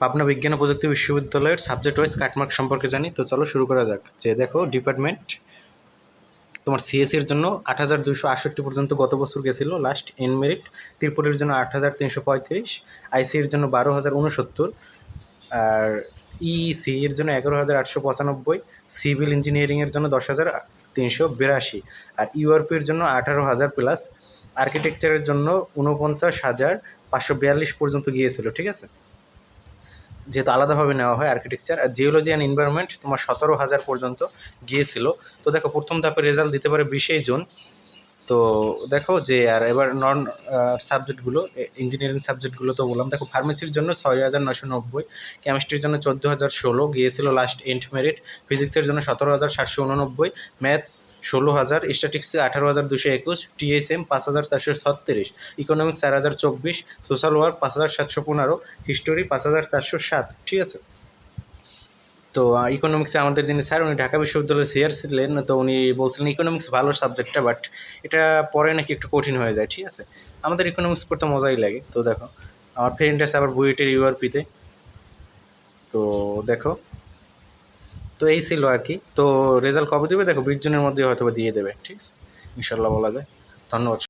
পাবনা বিজ্ঞান ও প্রযুক্তি বিশ্ববিদ্যালয়ের সাবজেক্ট ওয়াইজ কাটমার্ক সম্পর্কে জানি। তো চলো শুরু করা যাক। যে দেখো ডিপার্টমেন্ট তোমার সিএসসি এর জন্য আট হাজার দুশো আটষট্টি পর্যন্ত গত বছর গেছিল। লাস্ট এন মেরিট ত্রিপুরের জন্য আট হাজার তিনশো পঁয়ত্রিশ এর জন্য বারো হাজার উনসত্তর আর ইসি এর জন্য এগারো হাজার আটশো পঁচানব্বই সিভিল ইঞ্জিনিয়ারিংয়ের জন্য দশ হাজার তিনশো বিরাশি, আর ইউআরপির জন্য আঠারো হাজার প্লাস আর্কিটেকচারের জন্য উনপঞ্চাশ হাজার পাঁচশো বিয়াল্লিশ পর্যন্ত গিয়েছিল, ঠিক আছে? যেহেতু আলাদাভাবে নেওয়া হয় আর্কিটেকচার আর জিওলজি অ্যান্ড এনভায়রনমেন্ট তোমার সতেরো হাজার পর্যন্ত গিয়েছিল। তো দেখো, প্রথম ধাপে রেজাল্ট দিতে পারে বিশে জুন। তো দেখো যে, আর এবার নন সাবজেক্টগুলো ইঞ্জিনিয়ারিং সাবজেক্টগুলো তো বললাম। দেখো ফার্মেসির জন্য ছয় হাজার নশো নব্বই কেমিস্ট্রির জন্য চোদ্দ হাজার ষোলো গিয়েছিল লাস্ট এন্ড মেরিট ফিজিক্সের জন্য সতেরো হাজার সাতশো উননব্বই ম্যাথ ষোলো হাজার স্ট্যাটিক্সে আঠারো হাজার দুশো একুশ টিএসএম পাঁচ হাজার চারশো ছত্রিশ ইকোনমিক্স চার হাজার চব্বিশ সোশ্যাল ওয়ার্ক পাঁচ হাজার সাতশো পনেরো হিস্টোরি পাঁচ হাজার চারশো সাত, ঠিক আছে? তো ইকোনমিক্সে আমাদের যিনি স্যার উনি ঢাকা বিশ্ববিদ্যালয়ের সিআর ছিলেন, তো উনি বলছিলেন ইকোনমিক্স ভালো সাবজেক্টটা বাট এটা পরে নাকি একটু কঠিন হয়ে যায়, ঠিক আছে? আমাদের ইকোনমিক্স পড়তে মজাই লাগে, তো দেখো, আমার ফ্রেন্ড আছে আবার বুয়েটের ইউআরপিতে তো দেখো তো এই ছিল আর কি। তো রেজাল্ট কবে দেবে? দেখো বিশ জনের মধ্যে হয়তো দিয়ে দেবে, ঠিক আছে? ইনশাল্লাহ বলা যায়। ধন্যবাদ।